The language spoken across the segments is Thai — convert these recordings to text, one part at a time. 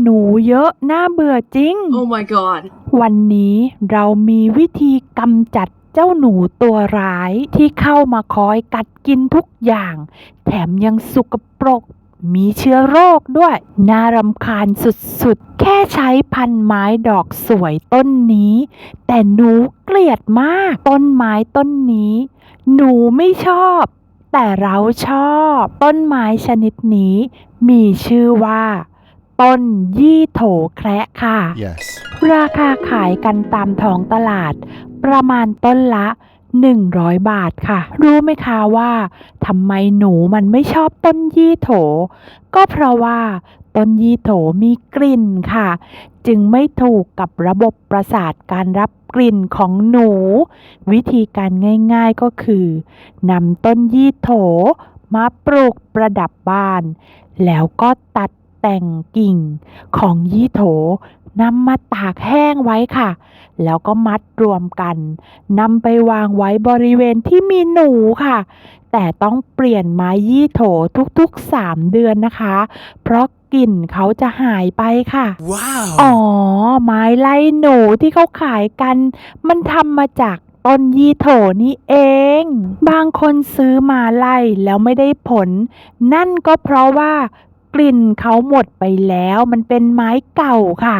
หนูเยอะน่าเบื่อจริง Oh my god. วันนี้เรามีวิธีกำจัดเจ้าหนูตัวร้ายที่เข้ามาคอยกัดกินทุกอย่าง แถมยังสุกปรก มีเชื้อโรคด้วย น่ารำคาญสุดๆ แค่ใช้พันไม้ดอกสวยต้นนี้ แต่หนูเกลียดมาก ต้นไม้ต้นนี้ หนูไม่ชอบ แต่เราชอบ ต้นไม้ชนิดนี้ มีชื่อว่า ต้นยี่โถแคระค่ะ Yes. ราคาขายกันตามท้องตลาด ประมาณต้นละ 100 บาทค่ะ รู้ไหมคะว่าทำไมหนูมันไม่ชอบต้นยี่โถ ก็เพราะว่าต้นยี่โถมีกลิ่นค่ะ จึงไม่ถูกกับระบบประสาทการรับกลิ่นของหนู วิธีการง่ายๆก็คือนำต้นยี่โถมาปลูกประดับบ้าน แล้วก็ตัด แต่งกิ่งของยี่โถนำมาตากแห้งไว้ค่ะ แล้วก็มัดรวมกันนำไปวางไว้บริเวณที่มีหนูค่ะ แต่ต้องเปลี่ยนไม้ยี่โถทุกๆ 3 เดือนนะคะ เพราะกลิ่นเขาจะหายไปค่ะ Wow. อ๋อ ไม้ไล่หนูที่เขาขายกัน มันทำมาจากต้นยี่โถนี่เอง บางคนซื้อมาไล่แล้วไม่ได้ผล นั่นก็เพราะว่าก ลิ่นเขาหมดไปแล้วมันเป็นไม้เก่าค่ะ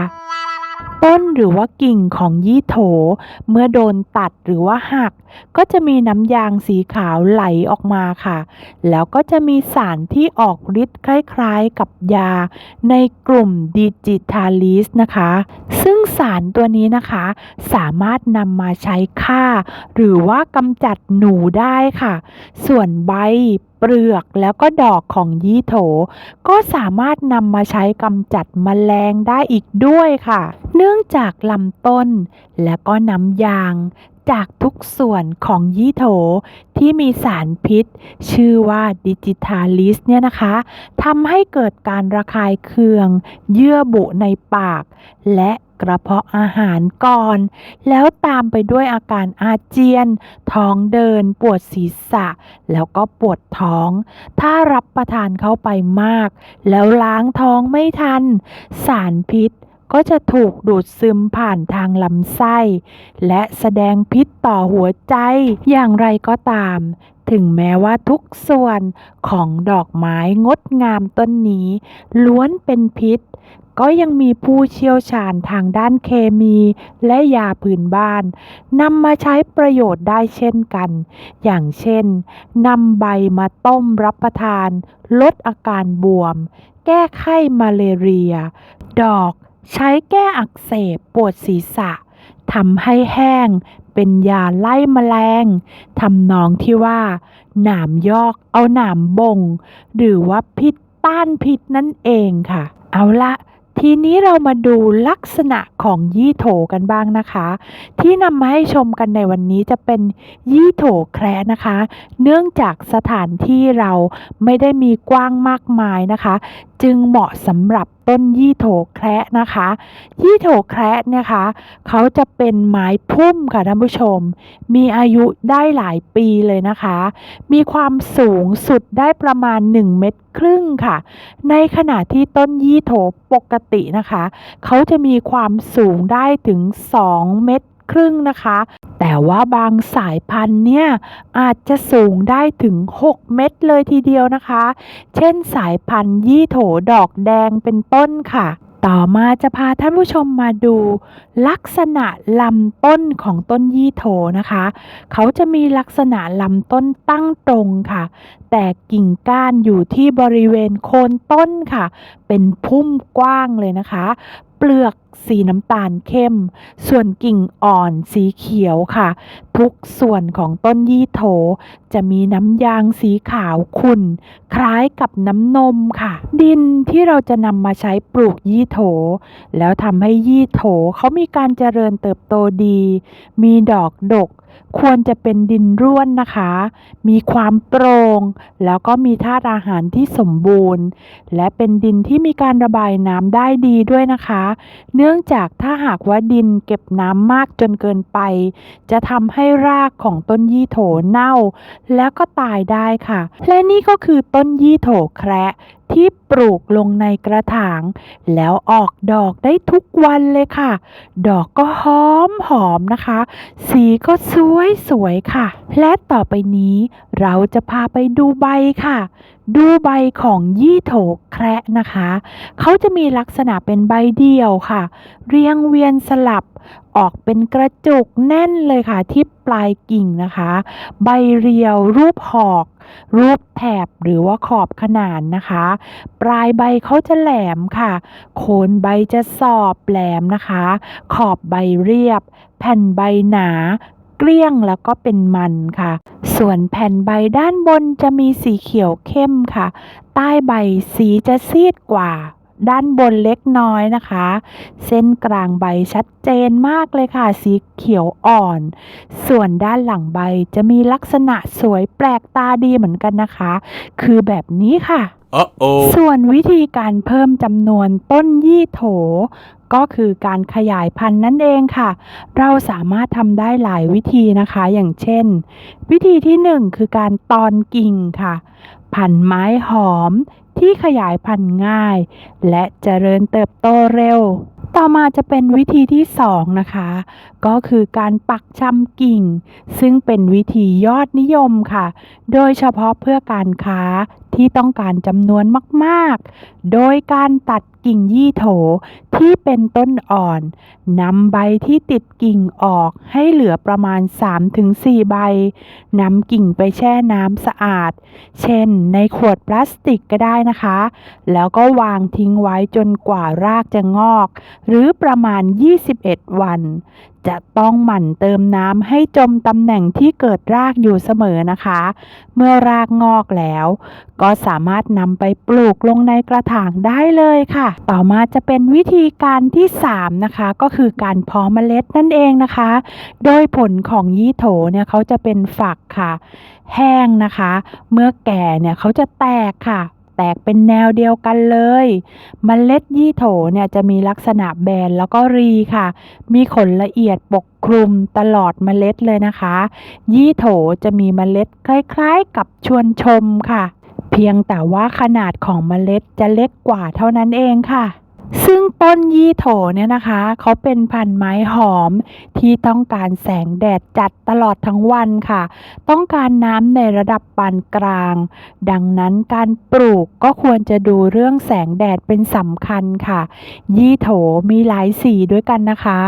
ต้นหรือว่ากิ่งของยี่โถ เมื่อโดนตัดหรือว่าหัก ก็จะมีน้ำยางสีขาวไหลออกมาค่ะ แล้วก็จะมีสารที่ออกฤทธิ์คล้ายๆกับยา ในกลุ่มดิจิทาลิสนะคะ ซึ่งสารตัวนี้นะคะ สามารถนำมาใช้ฆ่า หรือว่ากำจัดหนูได้ค่ะ ส่วนใบเปลือกแล้วก็ดอกของยี่โถ ก็สามารถนำมาใช้กำจัดแมลงได้อีกด้วยค่ะ เนื่องจากลำต้นและก็น้ำยาง จากทุกส่วนของยี่โถที่มีสารพิษ ชื่อว่าดิจิทาลิสเนี่ยนะคะทำให้เกิดการระคายเคือง เยื่อบุในปาก และกระเพาะอาหารก่อน แล้วตามไปด้วยอาการอาเจียน ท้องเดิน ปวดศีรษะ แล้วก็ปวดท้อง ถ้ารับประทานเข้าไปมาก แล้วล้างท้องไม่ทัน สารพิษ ก็จะถูกดูดซึมผ่านทางลำไส้ และแสดงพิษต่อหัวใจอย่างไรก็ตาม ถึงแม้ว่าทุกส่วนของดอกไม้งดงามต้นนี้ ล้วนเป็นพิษ ก็ยังมีผู้เชี่ยวชาญทางด้านเคมีและยาพื้นบ้านนำมาใช้ประโยชน์ได้เช่นกัน อย่างเช่นนำใบมาต้มรับประทาน ลดอาการบวม แก้ไข้มาเลเรีย ดอก ใช้แก้อักเสบปวดศีรษะทำให้แห้ง เป็นยาไล่แมลงทำนองที่ว่า หนามยอกเอาหนามบง หรือว่าพิษต้านพิษนั่นเองค่ะ เอาละทีนี้เรามาดูลักษณะของยี่โถกันบ้างนะคะ ที่นำมาให้ชมกันในวันนี้จะเป็นยี่โถแคระนะคะ เนื่องจากสถานที่เราไม่ได้มีกว้างมากมายนะคะจึงเหมาะสำหรับต้นยี่โถแคระนะคะ ยี่โถแคระเนี่ยคะเขาจะเป็นไม้พุ่มค่ะท่านผู้ชม มีอายุได้หลายปีเลยนะคะ มีความสูงสุดได้ประมาณ 1 เมตรครึ่งค่ะ ในขณะที่ต้นยี่โถปกตินะคะ เขาจะมีความสูงได้ถึง 2 เมตร ครึ่งนะคะ แต่ว่าบางสายพันธุ์เนี่ยอาจจะสูงได้ถึง 6 เมตรเลยทีเดียวนะคะ เช่นสายพันธุ์ยี่โถดอกแดงเป็นต้นค่ะต่อมาจะพาท่านผู้ชมมาดู ลักษณะลำต้นของต้นยี่โถนะคะ เขาจะมีลักษณะลำต้นตั้งตรงค่ะ แต่กิ่งก้านอยู่ที่บริเวณโคนต้นค่ะ เป็นพุ่มกว้างเลยนะคะ เปลือกสีน้ำตาลเข้ม ส่วนกิ่งอ่อนสีเขียวค่ะ ทุกส่วนของต้นยี่โถ จะมีน้ำยางสีขาวขุ่น คล้ายกับน้ำนมค่ะ ดินที่เราจะนำมาใช้ปลูกยี่โถ แล้วทำให้ยี่โถเขามีการเจริญเติบโตดี มีดอกดก ควรจะเป็นดินร่วนนะคะ มีความโปร่งแล้วก็มีธาตุอาหารที่สมบูรณ์ และเป็นดินที่มีการระบายน้ำได้ดีด้วยนะคะ เนื่องจากถ้าหากว่าดินเก็บน้ำมากจนเกินไป จะทำให้รากของต้นยี่โถเน่า แล้วก็ตายได้ค่ะ และนี่ก็คือต้นยี่โถแคระ ที่ปลูกลงในกระถาง แล้วออกดอกได้ทุกวันเลยค่ะ ดอกก็หอมหอมนะคะ สีก็สวยสวยค่ะ และต่อไปนี้เราจะพาไปดูใบค่ะ ดูใบของยี่โถแคระนะคะ เขาจะมีลักษณะเป็นใบเดี่ยวค่ะ เรียงเวียนสลับออกเป็นกระจุกแน่นเลยค่ะที่ปลายกิ่งนะคะ ใบเรียวรูปหอก รูปแถบหรือว่าขอบขนานนะคะ ปลายใบเขาจะแหลมค่ะ โคนใบจะสอบแหลมนะคะ ขอบใบเรียบ แผ่นใบหนาเกลี้ยงแล้วก็เป็นมันค่ะ ส่วนแผ่นใบด้านบนจะมีสีเขียวเข้มค่ะ ใต้ใบสีจะซีดกว่า ด้านบนเล็กน้อยนะคะ เส้นกลางใบชัดเจนมากเลยค่ะ สีเขียวอ่อน ส่วนด้านหลังใบจะมีลักษณะสวยแปลกตาดีเหมือนกันนะคะ คือแบบนี้ค่ะ Uh-oh. ส่วนวิธีการเพิ่มจำนวนต้นยี่โถ ก็คือการขยายพันธุ์นั่นเองค่ะ เราสามารถทำได้หลายวิธีนะคะ อย่างเช่น วิธีที่หนึ่งคือการตอนกิ่งค่ะ พันธุ์ไม้หอม ที่ขยายพันธุ์ง่าย และเจริญเติบโตเร็ว ต่อมาจะเป็นวิธีที่สองนะคะ ก็คือการปักชำกิ่ง ซึ่งเป็นวิธียอดนิยมค่ะ โดยเฉพาะเพื่อการค้า ที่ต้องการจำนวนมากๆ โดยการตัดกิ่งยี่โถที่เป็นต้นอ่อนนำใบที่ติดกิ่งออกให้เหลือประมาณ 3-4 ใบนำกิ่งไปแช่น้ำสะอาด เช่นในขวดพลาสติกก็ได้นะคะ แล้วก็วางทิ้งไว้จนกว่ารากจะงอก หรือประมาณ 21 วัน จะต้องหมั่นเติมน้ำให้จมตำแหน่งที่เกิดรากอยู่เสมอนะคะ เมื่อรากงอกแล้ว ก็สามารถนำไปปลูกลงในกระถางได้เลยค่ะ ต่อมาจะเป็นวิธีการที่ 3 นะคะ ก็คือการเพาะเมล็ดนั่นเองนะคะ โดยผลของยี่โถเนี่ยเขาจะเป็นฝักค่ะ แห้งนะคะ เมื่อแก่เนี่ยเขาจะแตกค่ะ แตกเป็นแนวเดียวกันเลยเมล็ดยี่โถเนี่ยจะมีลักษณะแบนแล้วก็รีค่ะ มีขนละเอียดปกคลุมตลอดเมล็ดเลยนะคะ ยี่โถจะมีเมล็ดคล้ายๆกับชวนชมค่ะ เพียงแต่ว่าขนาดของเมล็ดจะเล็กกว่าเท่านั้นเองค่ะ ซึ่งต้นยี่โถเนี่ยนะคะเขาเป็นพันธุ์ไม้หอมที่ต้องการแสงแดดจัดตลอดทั้งวันค่ะ ต้องการน้ำในระดับปานกลาง ดังนั้นการปลูกก็ควรจะดูเรื่องแสงแดดเป็นสำคัญค่ะ ยี่โถมีหลายสีด้วยกันนะคะ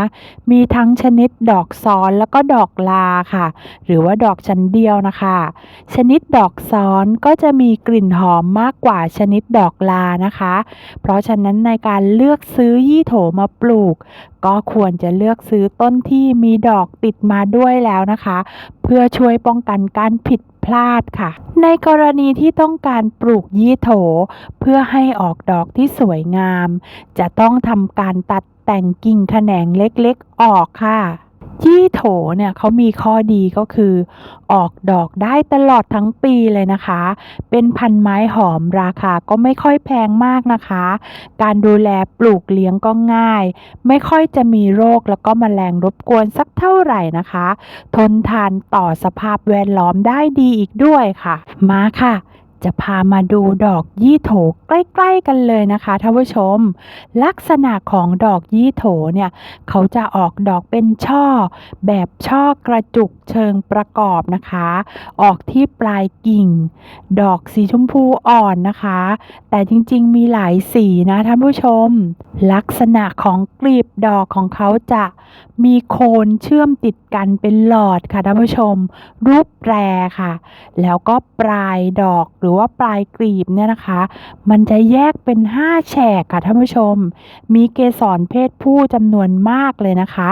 มีทั้งชนิดดอกซ้อนแล้วก็ดอกลาค่ะ หรือว่าดอกชั้นเดียวนะคะ ชนิดดอกซ้อนก็จะมีกลิ่นหอมมากกว่าชนิดดอกลานะคะ เพราะฉะนั้นในการเลือกซื้อยี่โถมาปลูก ก็ควรจะเลือกซื้อต้นที่มีดอกติดมาด้วยแล้วนะคะ เพื่อช่วยป้องกันการผิดพลาดค่ะ ในกรณีที่ต้องการปลูกยี่โถ เพื่อให้ออกดอกที่สวยงาม จะต้องทำการตัดแต่งกิ่งแขนงเล็กๆออกค่ะ ยี่โถเนี่ยเขามีข้อดีก็คือ ออกดอกได้ตลอดทั้งปีเลยนะคะ เป็นพันไม้หอมราคาก็ไม่ค่อยแพงมากนะคะ การดูแลปลูกเลี้ยงก็ง่าย ไม่ค่อยจะมีโรคแล้วก็แมลงรบกวนสักเท่าไหร่นะคะ ทนทานต่อสภาพแวดล้อมได้ดีอีกด้วยค่ะ มาค่ะ จะพามาดูดอกยี่โถใกล้ๆกันเลยนะคะท่านผู้ชม ลักษณะของดอกยี่โถเนี่ยเขาจะออกดอกเป็นช่อ แบบช่อกระจุกเชิงประกอบนะคะ ออกที่ปลายกิ่ง ดอกสีชมพูอ่อนนะคะ แต่จริงๆมีหลายสีนะท่านผู้ชม ลักษณะของกลีบดอกของเขาจะมีโคนเชื่อมติดกันเป็นหลอดค่ะท่านผู้ชม รูปแปรค่ะ แล้วก็ปลายดอกหรืือว่าปลายกลีบเนี่ยนะคะ มันจะแยกเป็น 5 แฉกค่ะท่านผู้ชม มีเกสรเพศผู้จำนวนมากเลยนะคะ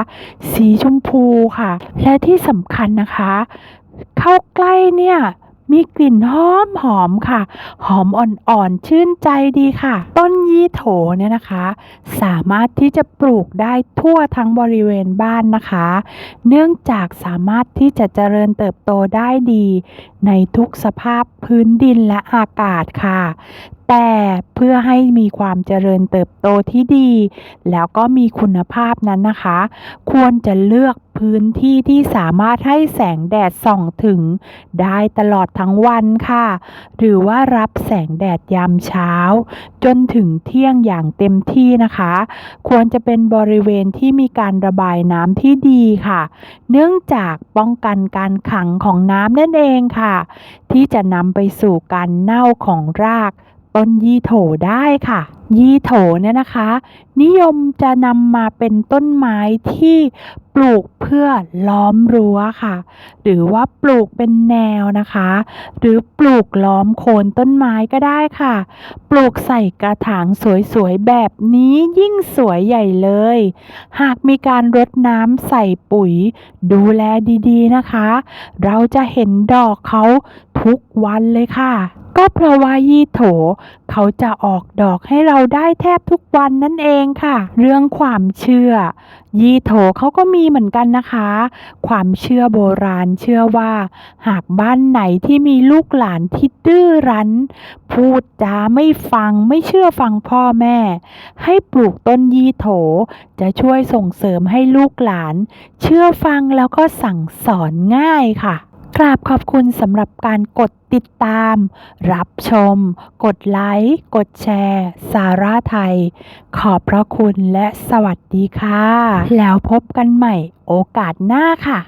สีชมพูค่ะ และที่สำคัญนะคะ เข้าใกล้เนี่ย มีกลิ่นหอมหอมค่ะ หอมอ่อนๆชื่นใจดีค่ะ ต้นยี่โถเนี่ยนะคะ สามารถที่จะปลูกได้ทั่วทั้งบริเวณบ้านนะคะ เนื่องจากสามารถที่จะเจริญเติบโตได้ดี ในทุกสภาพพื้นดินและอากาศค่ะ แต่เพื่อให้มีความเจริญเติบโตที่ดี แล้วก็มีคุณภาพนั้นนะคะ ควรจะเลือกพื้นที่ที่สามารถให้แสงแดดส่องถึง ได้ตลอดทั้งวันค่ะ หรือว่ารับแสงแดดยามเช้า จนถึงเที่ยงอย่างเต็มที่นะคะ ควรจะเป็นบริเวณที่มีการระบายน้ำที่ดีค่ะ เนื่องจากป้องกันการขังของน้ำนั่นเองค่ะ ที่จะนำไปสู่การเน่าของราก ต้นยี่โถได้ค่ะ ยี่โถเนี่ยนะคะ นิยมจะนำมาเป็นต้นไม้ที่ปลูกเพื่อล้อมรั้วค่ะ หรือว่าปลูกเป็นแนวนะคะ หรือปลูกล้อมโคนต้นไม้ก็ได้ค่ะ ปลูกใส่กระถางสวยๆแบบนี้ยิ่งสวยใหญ่เลย หากมีการรดน้ำใส่ปุ๋ย ดูแลดีๆนะคะ เราจะเห็นดอกเขาทุกวันเลยค่ะ ก็เพราะว่ายี่โถ เขาจะออกดอกให้เราได้แทบทุกวันนั่นเองค่ะ เรื่องความเชื่อ ยี่โถเขาก็มีเหมือนกันนะคะ ความเชื่อโบราณเชื่อว่า หากบ้านไหนที่มีลูกหลานที่ดื้อรั้น พูดจาไม่ฟังไม่เชื่อฟังพ่อแม่ ให้ปลูกต้นยี่โถ จะช่วยส่งเสริมให้ลูกหลาน เชื่อฟังแล้วก็สั่งสอนง่ายค่ะ ราบขอบคุณสำหรับการกดติดตาม รับชม กดไลค์ กดแชร์ สาระไทย ขอบพระคุณและสวัสดีค่ะ แล้วพบกันใหม่โอกาสหน้าค่ะ